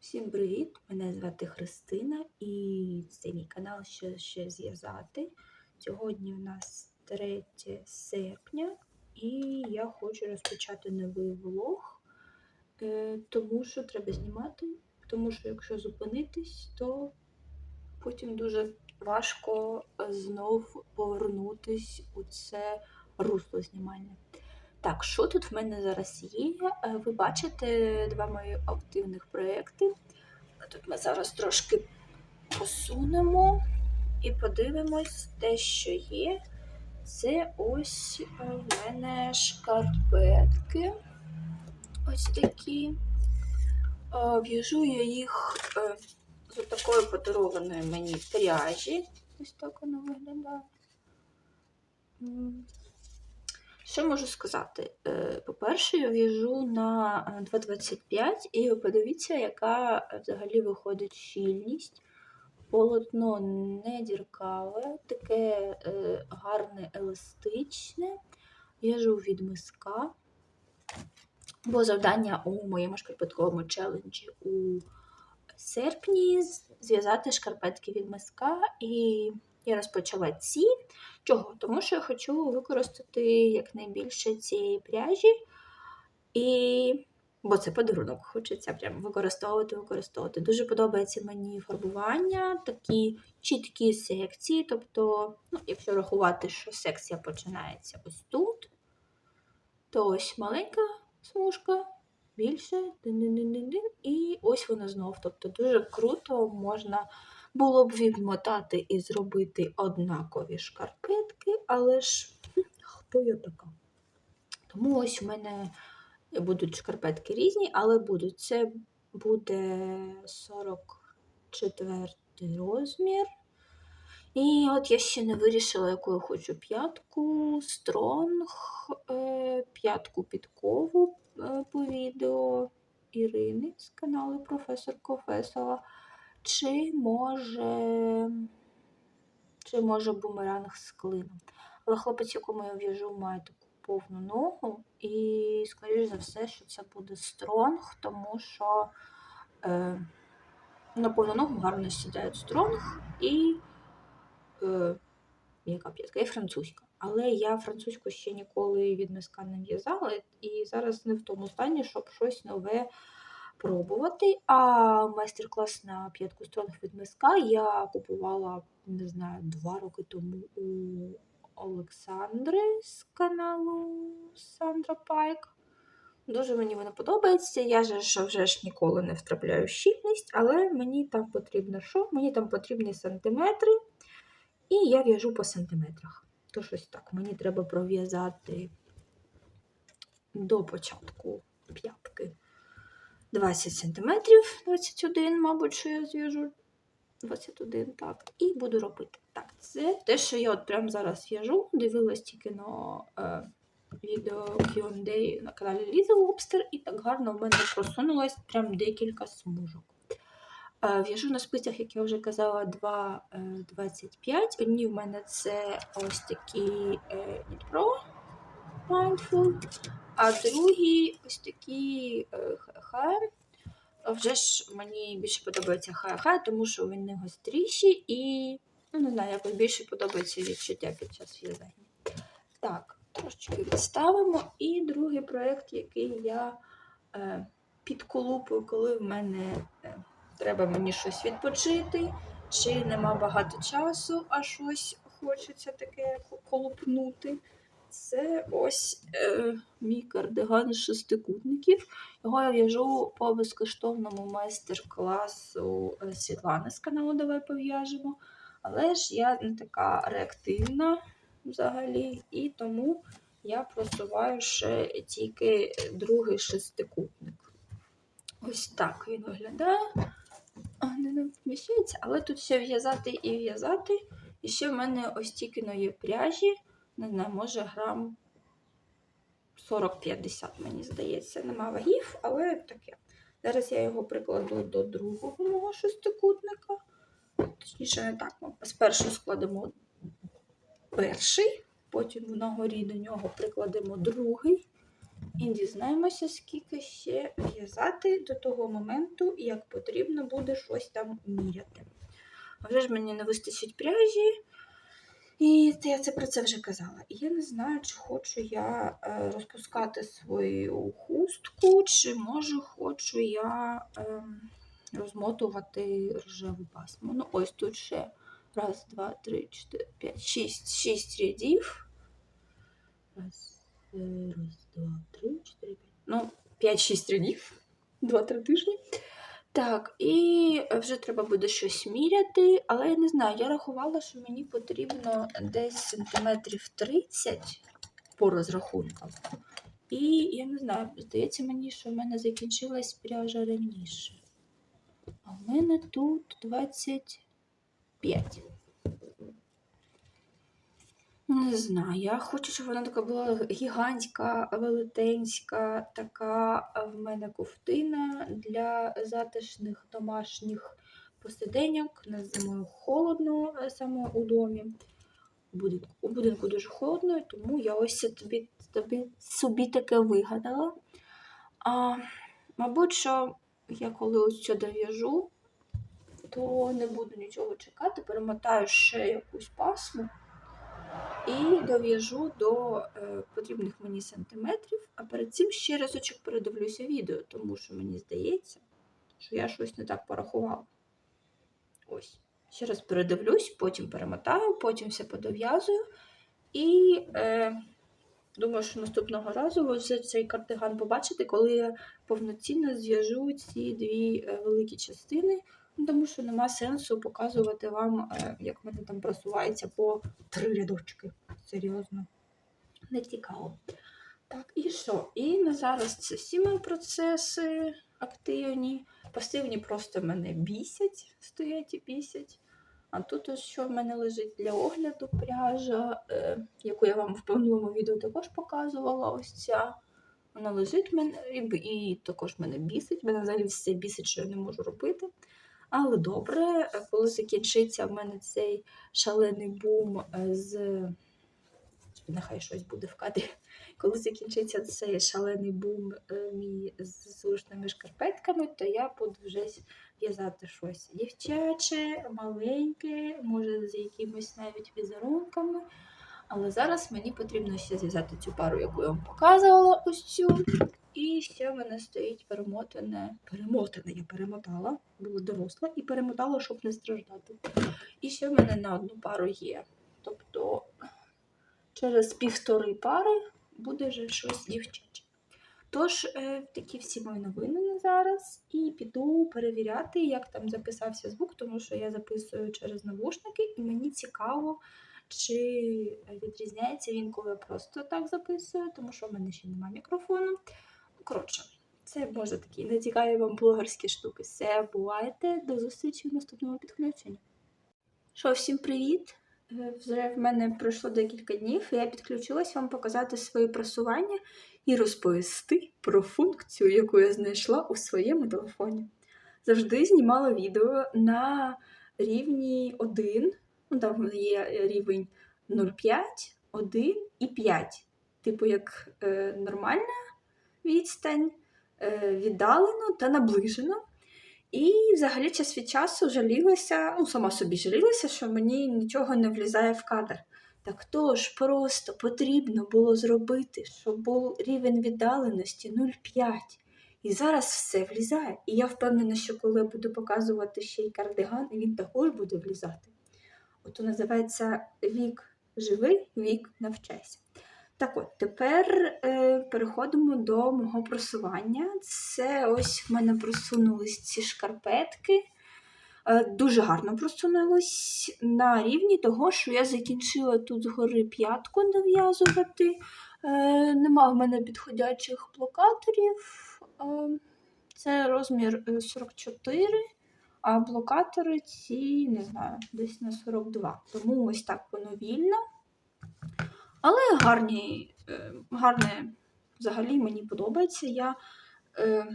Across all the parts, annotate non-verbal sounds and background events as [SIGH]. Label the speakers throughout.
Speaker 1: Всім привіт! Мене звати Христина і це мій канал Що ще зв'язати. Сьогодні у нас 3 серпня і я хочу розпочати новий влог, е, тому що треба знімати, тому що якщо зупинитись, то потім дуже важко знов повернутись у це русло знімальне. Так, що тут в мене зараз є? Е, Ви бачите два мої активних проєкти. Тут ми зараз трошки посунемо і подивимось те, що є. Це ось е, в мене шкарпетки. Ось такі. Е, В'яжу я їх з такої подарованої мені пряжі. Ось так воно виглядає. Що можу сказати? Е, По-перше, я в'яжу на е, 2,25 і ви подивіться, яка е, взагалі виходить щільність. Полотно не діркаве, таке е, гарне, еластичне. В'яжу від миска. Бо завдання у моєму шкарпетковому челенджі у серпні зв'язати шкарпетки від миска. І я розпочала ці. Чого? Тому що я хочу використати якнайбільше цієї пряжі. І... Бо це подарунок, хочеться прям використовувати, використовувати. Дуже подобається мені фарбування, такі чіткі секції. Тобто, ну, якщо рахувати, що секція починається ось тут, то ось маленька смужка, більше, і ось вона знов. Тобто дуже круто можна було б відмотати і зробити однакові шкарпетки, але ж хто я така? Тому ось у мене будуть шкарпетки різні, але будуть. Це буде 44 розмір. І от я ще не вирішила, яку я хочу п'ятку, стронг, е, п'ятку підкову е, по відео Ірини з каналу Професор Кофесова. Чи може, чи може бумеранг з клином. Але хлопець, якому я в'яжу, має таку повну ногу, і, скоріш за все, що це буде стронг, тому що е, на повну ногу гарно сідають стронг і е, яка п'ятка? І французька. Але я французьку ще ніколи від миска не в'язала, і зараз не в тому стані, щоб щось нове пробувати. А майстер-клас на п'ятку стронг від миска я купувала, не знаю, два роки тому у Олександри з каналу Сандра Пайк. Дуже мені вона подобається. Я ж вже ж ніколи не втрапляю щільність, але мені там потрібно що? Мені там потрібні сантиметри, і я в'яжу по сантиметрах. То щось так, мені треба пров'язати до початку п'ятки 20 сантиметрів, 21, мабуть, що я зв'яжу. 21, так, і буду робити. Так, це те, що я от прямо зараз в'яжу. Дивилась тільки на е, відео Q&A на каналі Ліза Лобстер, і так гарно в мене просунулось прям декілька смужок. Е, в'яжу на спицях, як я вже казала, 2,25. Одні в мене це ось такі е, Pro Mindful, а другі ось такі е, HM. Вже ж мені більше подобається хай-хай, тому що не гостріші і, ну, не знаю, якось більше подобається відчуття під час в'язання. Так, трошечки відставимо. І другий проєкт, який я е, підколупую, коли в мене е, треба мені щось відпочити, чи нема багато часу, а щось хочеться таке колупнути. Це ось е, мій кардиган з шестикутників. Його я в'яжу по безкоштовному майстер-класу е, Світлани з каналу Давай пов'яжемо. Але ж я не така реактивна взагалі, і тому я просуваю ще тільки другий шестикутник. Ось так він виглядає. Не вміщається, але тут ще в'язати і в'язати. І ще в мене ось тільки є пряжі. Не знаю, може грам 40-50, мені здається, нема вагів, але таке. Зараз я його прикладу до другого мого шестикутника. Точніше, так. Ми спершу складемо перший, потім на горі до нього прикладемо другий. і дізнаємося, скільки ще в'язати до того моменту, як потрібно буде щось там міряти. Вже ж мені не вистачить пряжі. І я це про це вже казала. І я не знаю, чи хочу я е, розпускати свою хустку, чи може хочу я ем, розмотувати рожеву пасму. Ну, ось тут ще раз, два, три, чотири, п'ять, шість, шість рядів. Раз, е, раз, два, три, чотири, п'ять. Ну, п'ять-шість рядів. Два-три тижні. Так, і вже треба буде щось міряти, але я не знаю, я рахувала, що мені потрібно десь сантиметрів 30 по розрахункам. І я не знаю, здається мені, що в мене закінчилась пряжа раніше. А в мене тут 25. Не знаю, я хочу, щоб вона така була гігантська, велетенська, така в мене ковтина для затишних домашніх посиденьок. На зимою холодно е, саме у домі. У будинку, дуже холодно, тому я ось тобі, тобі собі таке вигадала. А, мабуть, що я коли ось це дов'яжу, то не буду нічого чекати, перемотаю ще якусь пасму і дов'яжу до е, потрібних мені сантиметрів, а перед цим ще разочок передивлюся відео, тому що мені здається, що я щось не так порахувала. Ось. Ще раз передивлюсь, потім перемотаю, потім все подов'язую. І е, думаю, що наступного разу ви цей кардиган побачите, коли я повноцінно зв'яжу ці дві е, великі частини. Ну, Тому що нема сенсу показувати вам, е, як мене там просувається по три рядочки. Серйозно. Не цікаво. Так, і що? І на зараз це всі мої процеси активні. Пасивні просто мене бісять, стоять і бісять. А тут ось що в мене лежить для огляду пряжа, е, яку я вам в минулому відео також показувала. Ось ця. Вона лежить в мене і, і також мене бісить. Мене взагалі все бісить, що я не можу робити. Але добре, е, коли закінчиться в мене цей шалений бум е, з. Нехай щось буде в кадрі. Коли закінчиться цей шалений бум е, мій з зручними шкарпетками, то я буду вже в'язати щось дівчаче, маленьке, може з якимось навіть візерунками. Але зараз мені потрібно ще зв'язати цю пару, яку я вам показувала, ось цю. І ще в мене стоїть перемотане. Перемотане, я перемотала, була доросла і перемотала, щоб не страждати. І ще в мене на одну пару є. Тобто через півтори пари буде вже щось дівчаче. Тож, е, такі всі мої новини на зараз. І піду перевіряти, як там записався звук, тому що я записую через навушники, і мені цікаво, чи відрізняється він, коли я просто так записую, тому що в мене ще немає мікрофону. Коротше, це може такі нецікаві вам блогерські штуки. Все, бувайте. До зустрічі в наступному підключенні. Що, всім привіт! Е, Вже в мене пройшло декілька днів, і я підключилась вам показати своє просування і розповісти про функцію, яку я знайшла у своєму телефоні. Завжди знімала відео на рівні 1, ну там є рівень 0,5, 1 і 5. Типу, як е, нормальна відстань, е, віддалено та наближено. І взагалі час від часу жалілася, ну, сама собі жалілася, що мені нічого не влізає в кадр. Так то ж просто потрібно було зробити, щоб був рівень віддаленості 0,5. І зараз все влізає. І я впевнена, що коли я буду показувати ще й кардиган, він також буде влізати. Ото називається вік живий, вік навчайся. Так от, тепер е, переходимо до мого просування. Це ось в мене просунулись ці шкарпетки. Е, дуже гарно просунулись на рівні того, що я закінчила тут згори п'ятку дов'язувати. Е, нема в мене підходячих блокаторів. Е, це розмір е, 44, а блокатори ці, не знаю, десь на 42. Тому ось так воно вільно. Але гарні, е, гарне взагалі мені подобається. Я е,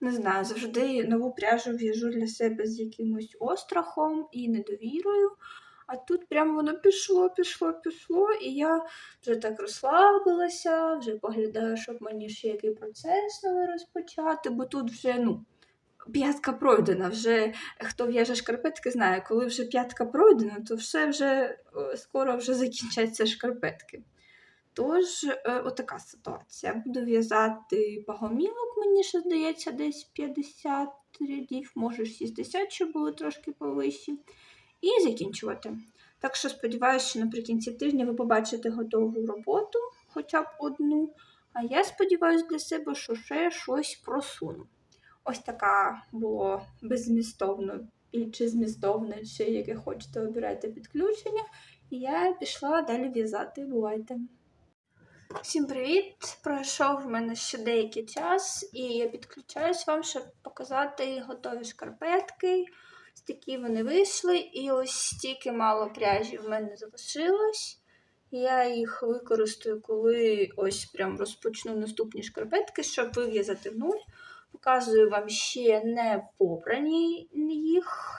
Speaker 1: не знаю, завжди нову пряжу в'яжу для себе з якимось острахом і недовірою. А тут прям воно пішло, пішло, пішло, і я вже так розслабилася, вже поглядаю, щоб мені ще який процес розпочати, бо тут вже, ну, п'ятка пройдена. Вже хто в'яже шкарпетки, знає, коли вже п'ятка пройдена, то все вже е, скоро вже закінчаться шкарпетки. Тож, е, отака ситуація. Буду в'язати пагомілок, мені ще здається, десь 50 рядів, може 60, щоб були трошки повищі. І закінчувати. Так що сподіваюся, що наприкінці тижня ви побачите готову роботу, хоча б одну. А я сподіваюся для себе, що ще щось просуну. Ось така було беззмістовно і чи змістовне, чи яке хочете, обирайте підключення. І я пішла далі в'язати. Бувайте! Всім привіт! Пройшов в мене ще деякий час, і я підключаюсь вам, щоб показати готові шкарпетки. Ось такі вони вийшли, і ось стільки мало пряжі в мене залишилось. Я їх використаю, коли ось прям розпочну наступні шкарпетки, щоб вив'язати нуль. Показую вам ще не попрані їх.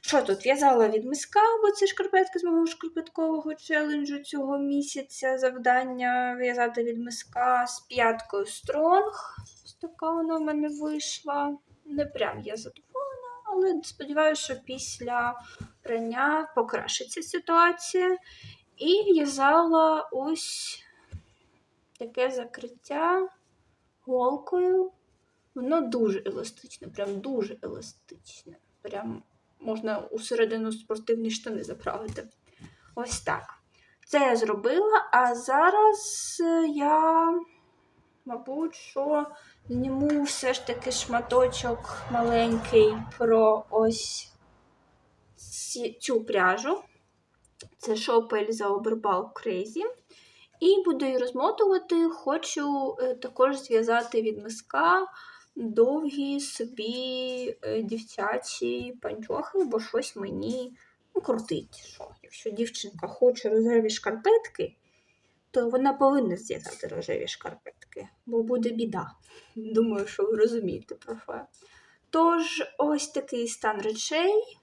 Speaker 1: Що тут? В'язала від миска, бо це шкарпетки з мого шкарпеткового челенджу цього місяця. Завдання в'язати від миска з п'яткою стронг. Ось така вона в мене вийшла. Не прям я задоволена, але сподіваюся, що після прання покращиться ситуація. І в'язала ось таке закриття голкою. Воно дуже еластичне, прям дуже еластичне. Прям можна усередину спортивні штани заправити. Ось так. Це я зробила, а зараз е, я, мабуть, що зніму все ж таки шматочок маленький про ось цю пряжу. Це шопель за Oberball Crazy. І буду її розмотувати. Хочу е, також зв'язати від миска довгі собі е, дівчачі панчохи, бо щось мені ну, крутить. Що? Якщо дівчинка хоче рожеві шкарпетки, то вона повинна зв'язати рожеві шкарпетки, бо буде біда. [LAUGHS] Думаю, що ви розумієте про це. Тож, ось такий стан речей.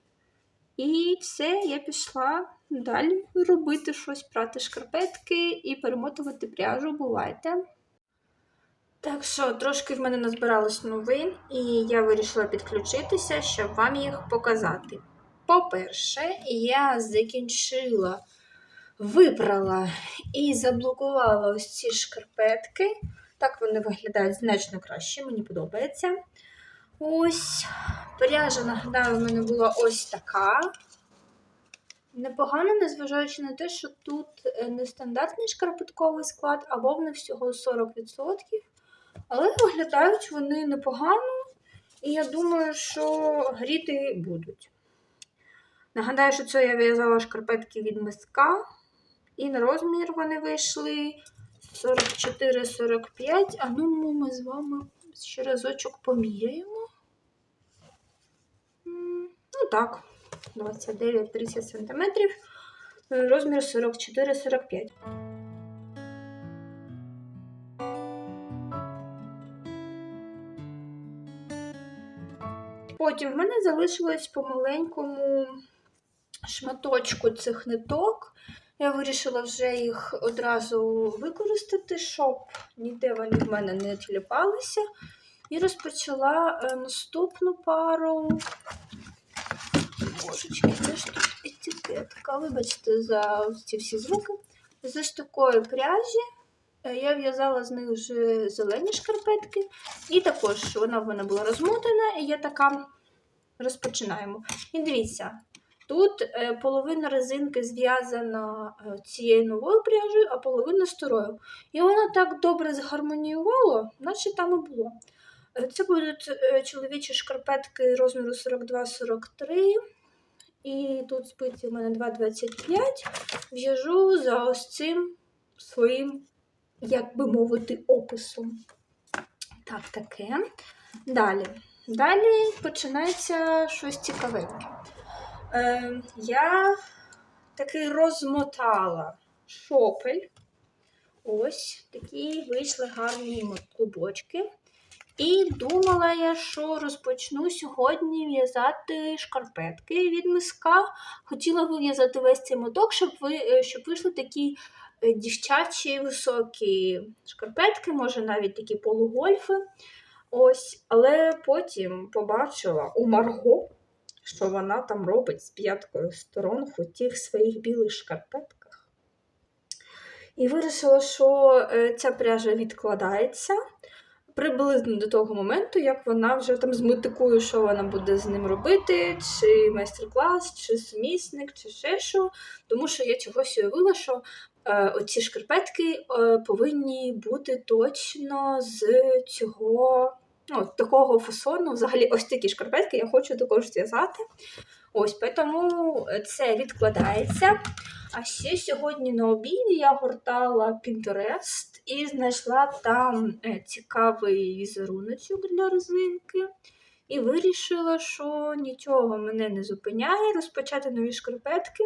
Speaker 1: І все, я пішла далі робити щось, прати шкарпетки і перемотувати пряжу. Бувайте. Так що трошки в мене назбиралось новин, і я вирішила підключитися, щоб вам їх показати. По-перше, я закінчила, випрала і заблокувала ось ці шкарпетки. Так вони виглядають значно краще, мені подобається. Ось пряжа, нагадаю, в мене була ось така. Непогано, незважаючи на те, що тут е, нестандартний шкарпетковий склад, а вовни всього 40%. Але виглядають вони непогано, і я думаю, що гріти будуть. Нагадаю, що це я в'язала шкарпетки від миска, і на розмір вони вийшли 44-45. А ну ми з вами ще разочок поміряємо. Ну так, 29-30 см. Розмір 44-45. Потім в мене залишилось по маленькому шматочку цих ниток. Я вирішила вже їх одразу використати, щоб ніде вони в мене не тіліпалися. І розпочала е, наступну пару. Божечки, де ж тут етикетка? Вибачте за ці всі звуки. З ось такої пряжі. Е, Я в'язала з них вже зелені шкарпетки. І також вона в мене була розмотана, і я така розпочинаємо. І дивіться, тут е, половина резинки зв'язана е, цією новою пряжею, а половина старою. І воно так добре згармоніювало, наче там і було. Е, Це будуть чоловічі шкарпетки розміру 42-43. І тут спиці в мене 2,25. В'яжу за ось цим своїм, як би мовити, описом. Так, таке. Далі. Далі починається щось цікавеньке. Е, я таки розмотала шопель. Ось такі вийшли гарні клубочки. І думала я, що розпочну сьогодні в'язати шкарпетки від миска. Хотіла вив'язати весь цей моток, щоб ви, е, щоб вийшли такі е, дівчачі високі шкарпетки, може навіть такі полугольфи. Ось, але потім побачила у Марго, що вона там робить з п'яткою сторон в тих своїх білих шкарпетках. І вирішила, що е, ця пряжа відкладається приблизно до того моменту, як вона вже там зметикує, що вона буде з ним робити, чи майстер-клас, чи сумісник, чи ще що. Тому що я чогось уявила, що оці шкарпетки е, повинні бути точно з цього. Ну, такого фасону, взагалі, ось такі шкарпетки я хочу також зв'язати. Ось, тому це відкладається. А ще сьогодні на обіді я гортала Pinterest і знайшла там е, цікавий візеруночок для резинки. І вирішила, що нічого мене не зупиняє розпочати нові шкарпетки.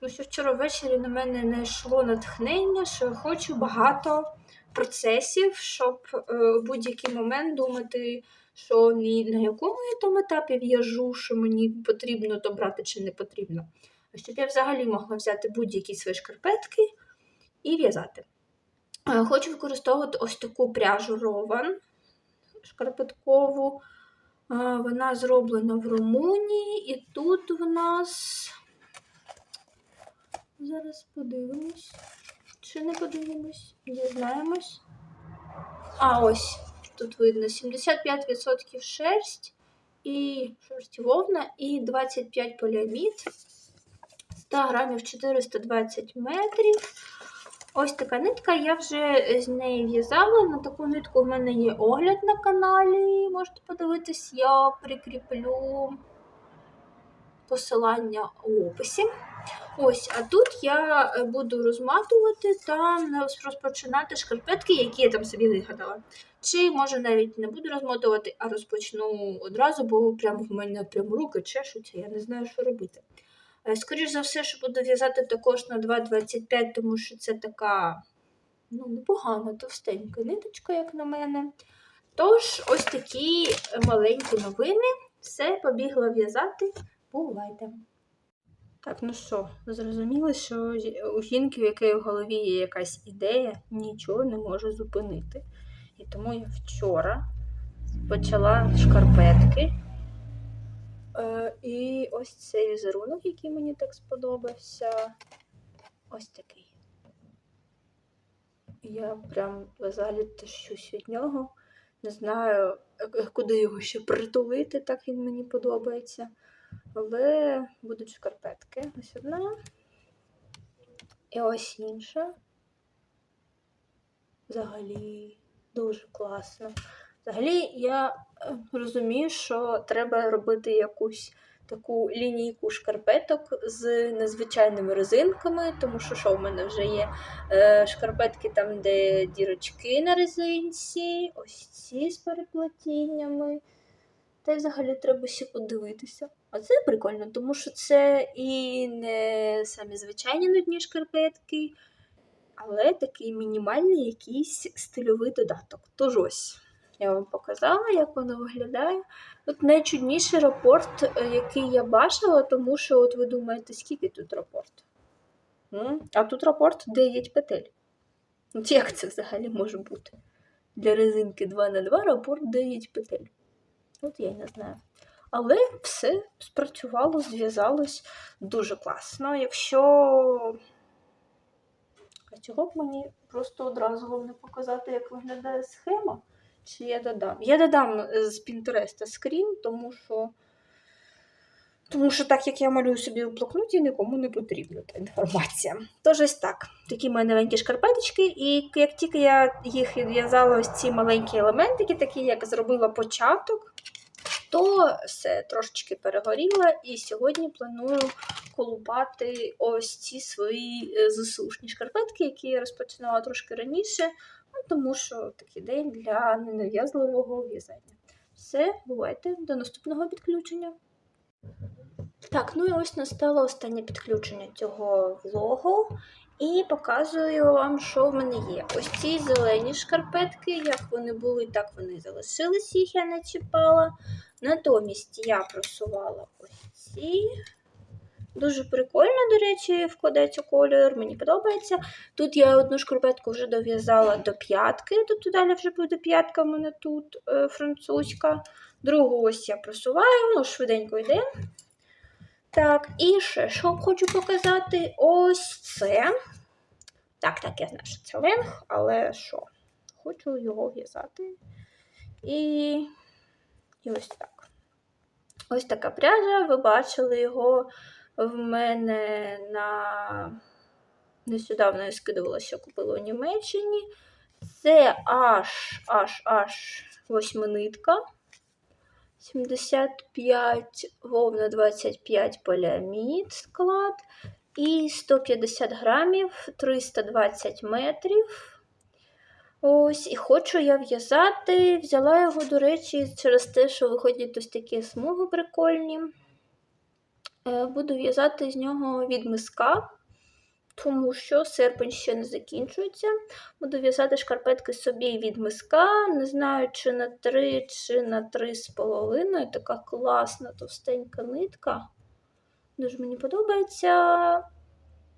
Speaker 1: Тому що вчора ввечері на мене не йшло натхнення, що я хочу багато процесів, щоб е, в будь-який момент думати, що ні на якому я там етапі в'яжу, що мені потрібно то брати чи не потрібно. Щоб я взагалі могла взяти будь-які свої шкарпетки і в'язати. Е, Хочу використовувати ось таку пряжу Рован шкарпеткову. Е, Вона зроблена в Румунії, і тут в нас. Зараз подивимось. Чи не подивимось? Дізнаємось. А, ось, тут видно 75% шерсть і шерсть вовна, і 25 поліамід. 100 грамів 420 метрів. Ось така нитка, я вже з неї в'язала. На таку нитку в мене є огляд на каналі. Можете подивитись, я прикріплю посилання у описі. Ось, а тут я е, буду розматувати та розпочинати шкарпетки, які я там собі вигадала. Чи може навіть не буду розмотувати, а розпочну одразу, бо прямо в мене прям руки чешуться, я не знаю, що робити. Е, Скоріше за все, що буду в'язати також на 2,25, тому що це така ну, непогана, товстенька ниточка, як на мене. Тож, ось такі маленькі новини. Все, побігла в'язати. Бувайте! Так, ну що, зрозуміло, що у жінки, в якої в голові є якась ідея, нічого не може зупинити. І тому я вчора почала шкарпетки. Е, і ось цей візерунок, який мені так сподобався. Ось такий. Я прям взагалі тащусь від нього. Не знаю, е, куди його ще притулити, так він мені подобається. Але будуть шкарпетки. Ось одна. І ось інша. Взагалі дуже класно. Взагалі, я е, розумію, що треба робити якусь таку лінійку шкарпеток з незвичайними резинками, тому що що в мене вже є е, шкарпетки там, де дірочки на резинці, ось ці з переплетіннями. Та й взагалі треба ще подивитися. Це прикольно, тому що це і не самі звичайні нудні шкарпетки, але такий мінімальний якийсь стильовий додаток. Тож ось. Я вам показала, як воно виглядає. Тут найчудніший рапорт, е, який я бачила, тому що, от ви думаєте, скільки тут рапорт? А тут рапорт 9 петель. От як це взагалі може бути? Для резинки 2х2 рапорт 9 петель. От я й не знаю. Але все спрацювало, зв'язалось дуже класно. Якщо. А чого б мені просто одразу вам не показати, як виглядає схема? Чи я додам? Я додам е, з Пінтереста скрін, тому що. Тому що так як я малюю собі в блокноті, нікому не потрібна та інформація. Тож ось так. Такі мої новенькі шкарпеточки, і як тільки я їх відв'язала, ось ці маленькі елементики, такі як зробила початок, то все трошечки перегоріла, і сьогодні планую колупати ось ці свої е, засушні шкарпетки, які я розпочинала трошки раніше, ну, тому що такий день для ненав'язливого в'язання. Все, бувайте, до наступного підключення. Так, ну і ось настало останнє підключення цього влогу. І показую вам, що в мене є. Ось ці зелені шкарпетки, як вони були, так вони і залишились, їх я не чіпала. Натомість я просувала ось ці. Дуже прикольно, до речі, вкладається колір, мені подобається. Тут я одну шкарпетку вже дов'язала до п'ятки, тобто далі вже буде п'ятка в мене тут е, французька. Другу ось я просуваю, ну, швиденько йде. Так, і ще що хочу показати? Ось це. Так, так, я знаю, що це ленг, але що? Хочу його в'язати. І, і ось так. Ось така пряжа. Ви бачили його в мене на нещодавно я скидувала, що купила у Німеччині. Це аж аж аж восьминитка. 75 вовна 25 поліамід склад. І 150 грамів, 320 метрів. Ось, і хочу я в'язати. Взяла його, до речі, через те, що виходять ось такі смуги прикольні. Е, Буду в'язати з нього від миска, тому що серпень ще не закінчується. Буду в'язати шкарпетки собі від миска. Не знаю, чи на 3, чи на 3,5. Така класна товстенька нитка. Дуже мені подобається.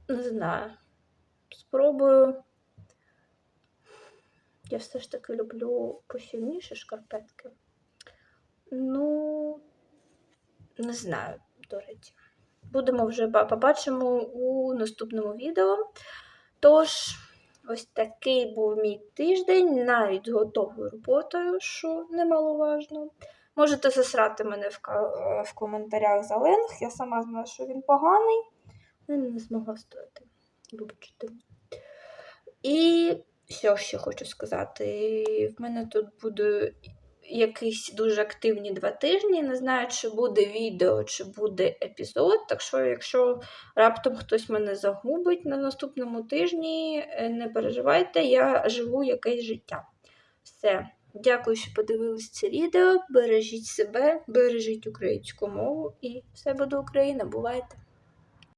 Speaker 1: Не знаю. Спробую. Я все ж таки люблю пощільніші шкарпетки. Ну, не знаю, до речі. Будемо вже побачимо у наступному відео. Тож, ось такий був мій тиждень, навіть готовою роботою, що немаловажно. Можете засрати мене в, в коментарях за ленг. Я сама знаю, що він поганий, але не змогла стояти. Вибачте. І що ще хочу сказати? В мене тут буде якісь дуже активні два тижні. Не знаю, чи буде відео, чи буде епізод. Так що, якщо раптом хтось мене загубить на наступному тижні, е, не переживайте, я живу якесь життя. Все. Дякую, що подивились це відео. Бережіть себе, бережіть українську мову і все буде Україна. Бувайте!